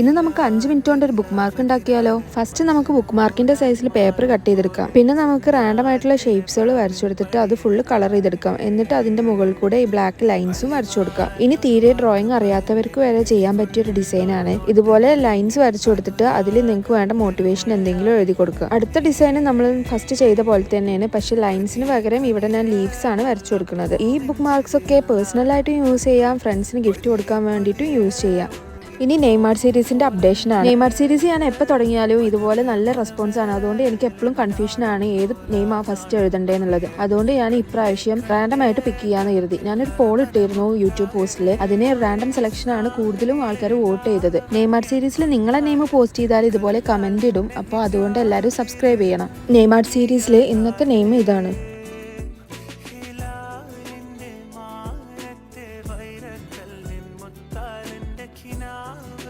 ഇന്ന് നമുക്ക് അഞ്ച് മിനിറ്റ് കൊണ്ട് ഒരു ബുക്ക് മാർക്ക് ഉണ്ടാക്കിയാലോ? ഫസ്റ്റ് നമുക്ക് ബുക്ക് മാർക്കിന്റെ സൈസിൽ പേപ്പർ കട്ട് ചെയ്തെടുക്കാം. പിന്നെ നമുക്ക് റാൻഡം ആയിട്ടുള്ള ഷേപ്സുകൾ വരച്ചു കൊടുത്തിട്ട് അത് ഫുള്ള് കളർ ചെയ്തെടുക്കാം. എന്നിട്ട് അതിന്റെ മുകളിൽ കൂടെ ഈ ബ്ലാക്ക് ലൈൻസും വരച്ചു കൊടുക്കാം. ഇനി തീരെ ഡ്രോയിങ് അറിയാത്തവർക്ക് വരെ ചെയ്യാൻ പറ്റിയ ഒരു ഡിസൈനാണ് ഇതുപോലെ ലൈൻസ് വരച്ചു കൊടുത്തിട്ട് അതിൽ നിങ്ങൾക്ക് വേണ്ട മോട്ടിവേഷൻ എന്തെങ്കിലും എഴുതി കൊടുക്കുക അടുത്ത ഡിസൈൻ നമ്മൾ ഫസ്റ്റ് ചെയ്ത പോലെ തന്നെയാണ്. പക്ഷെ ലൈൻസിന് പകരം ഇവിടെ ഞാൻ ലീവ്സ് ആണ് വരച്ചു കൊടുക്കുന്നത്. ഈ ബുക്ക് മാർക്സ് ഒക്കെ പേഴ്സണൽ ആയിട്ടും യൂസ് ചെയ്യാം. ഫ്രണ്ട്സിന് ഗിഫ്റ്റ് കൊടുക്കാൻ വേണ്ടിയിട്ടും യൂസ് ചെയ്യാം. ഇനി നെയ്മാർ സീരീസിന്റെ അപ്ഡേഷൻ ആണ്. നെയ്മാർ സീരീസ് ഞാൻ എപ്പോൾ തുടങ്ങിയാലും ഇതുപോലെ നല്ല റെസ്പോൺസ് ആണ്. അതുകൊണ്ട് എനിക്ക് എപ്പോഴും കൺഫ്യൂഷൻ ആണ് ഏത് നെയിം ആ ഫസ്റ്റ് എഴുതണ്ടേ എന്നുള്ളത്. അതുകൊണ്ട് ഞാൻ ഇപ്രാവശ്യം റാൻഡം ആയിട്ട് പിക്ക് ചെയ്യാന്ന് കരുതി. ഞാനൊരു പോൾ ഇട്ടിരുന്നു യൂട്യൂബ് പോസ്റ്റിൽ അതിനെ റാൻഡം സെലക്ഷൻ ആണ് കൂടുതലും ആൾക്കാർ വോട്ട് ചെയ്തത്. നെയ്മാർ സീരീസിൽ നിങ്ങളെ നെയിം പോസ്റ്റ് ചെയ്താൽ ഇതുപോലെ കമന്റ് ഇടും. അപ്പോൾ അതുകൊണ്ട് എല്ലാവരും സബ്സ്ക്രൈബ് ചെയ്യണം. നെയ്മാർ സീരീസിലെ ഇന്നത്തെ നെയിം ഇതാണ്.